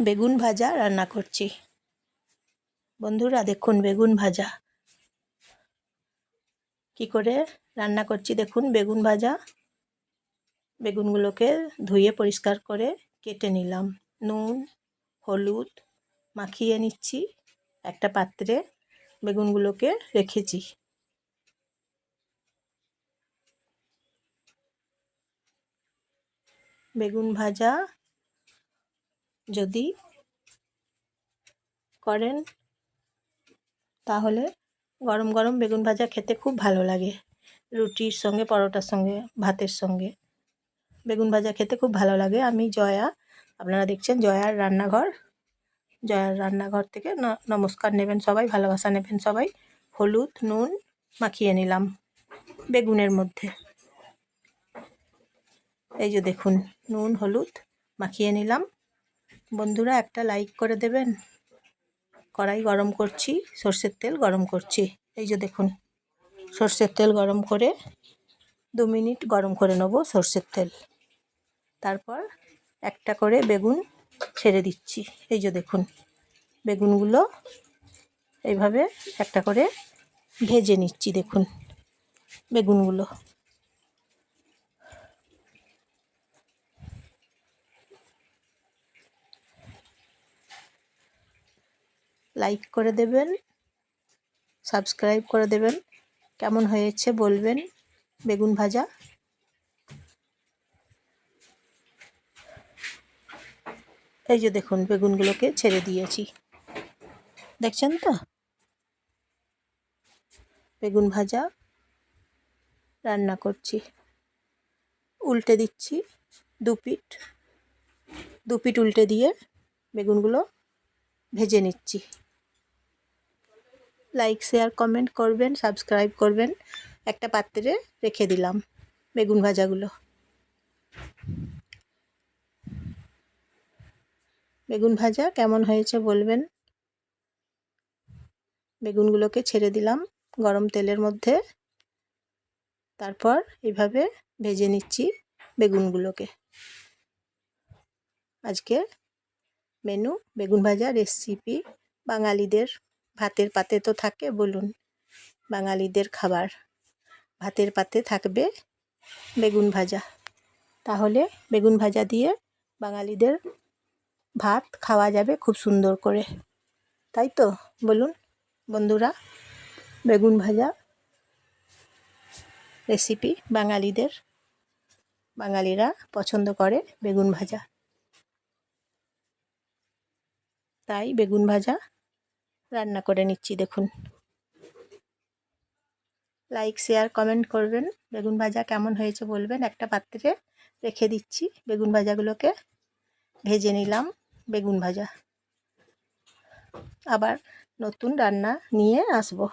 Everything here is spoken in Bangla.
বেগুন ভাজা রান্না করছি। বন্ধুরা দেখুন বেগুন ভাজা। কি করে রান্না করছি দেখুন, বেগুন ভাজা। বেগুনগুলোকে ধুয়ে পরিষ্কার করে কেটে নিলাম। নুন, হলুদ মাখিয়ে নিচ্ছি। একটা পাত্রে বেগুনগুলোকে রেখেছি। বেগুন ভাজা যদি করেন, তাহলে গরম গরম বেগুন ভাজা খেতে খুব ভালো লাগে। রুটির সঙ্গে, পরোটার সঙ্গে, ভাতের সঙ্গে বেগুন ভাজা খেতে খুব ভালো লাগে। আমি জয়া, আপনারা দেখছেন জয়ার রান্নাঘর। জয়ার রান্নাঘর থেকে নমস্কার নেবেন সবাই, ভালোবাসা নেবেন সবাই। হলুদ, নুন মাখিয়ে নিলাম বেগুনের মধ্যে। এই যে দেখুন, নুন, হলুদ মাখিয়ে নিলাম। বন্ধুরা, একটা লাইক করে দেবেন। কড়াই গরম করছি, সর্ষের তেল গরম করছি। এই যে দেখুন, সর্ষের তেল গরম করে দু মিনিট গরম করে নেব সর্ষের তেল। তারপর একটা করে বেগুন ছেড়ে দিচ্ছি। এই যে দেখুন, বেগুনগুলো এইভাবে একটা করে ভেজে নিচ্ছি। দেখুন, বেগুনগুলো লাইক করে দেবেন, সাবস্ক্রাইব করে দেবেন। কেমন হয়েছে বলবেন, বেগুন ভাজা? এই যে দেখুন, বেগুনগুলোকে ছেড়ে দিয়েছি। দেখছেন তো? বেগুন ভাজা রান্না করছি। উল্টে দিচ্ছি দু পিঠ। দু পিঠ উল্টে দিয়ে বেগুনগুলো ভেজে নিচ্ছি। লাইক শেয়ার কমেন্ট করবেন সাবস্ক্রাইব করবেন। একটা পাত্রে রেখে দিলাম বেগুন ভাজাগুলো। বেগুন ভাজা কেমন হয়েছে বলবেন? বেগুনগুলোকে ছেড়ে দিলাম গরম তেলের মধ্যে। তারপর এইভাবে ভেজে নিচ্ছি বেগুনগুলোকে। আজকে মেনু বেগুন ভাজা রেসিপি বাঙালিদের ভাতের পাতে তো থাকে, বলুন। বাঙালিদের খাবার। ভাতের পাতে থাকবে বেগুন ভাজা। তাহলে বেগুন ভাজা দিয়ে বাঙালিদের ভাত খাওয়া যাবে খুব সুন্দর করে। তাই তো? বলুন, বন্ধুরা, বেগুন ভাজা রেসিপি বাঙালিদের, বাঙালিরা পছন্দ করে বেগুন ভাজা। তাই বেগুন ভাজা রান্না করে নিচ্ছি, দেখুন। লাইক শেয়ার কমেন্ট করবেন। বেগুন ভাজা কেমন হয়েছে বলবেন। একটা পাত্রে রেখে দিচ্ছি। বেগুন ভাজাগুলোকে ভেজে নিলাম, বেগুন ভাজা। আবার নতুন রান্না নিয়ে আসব।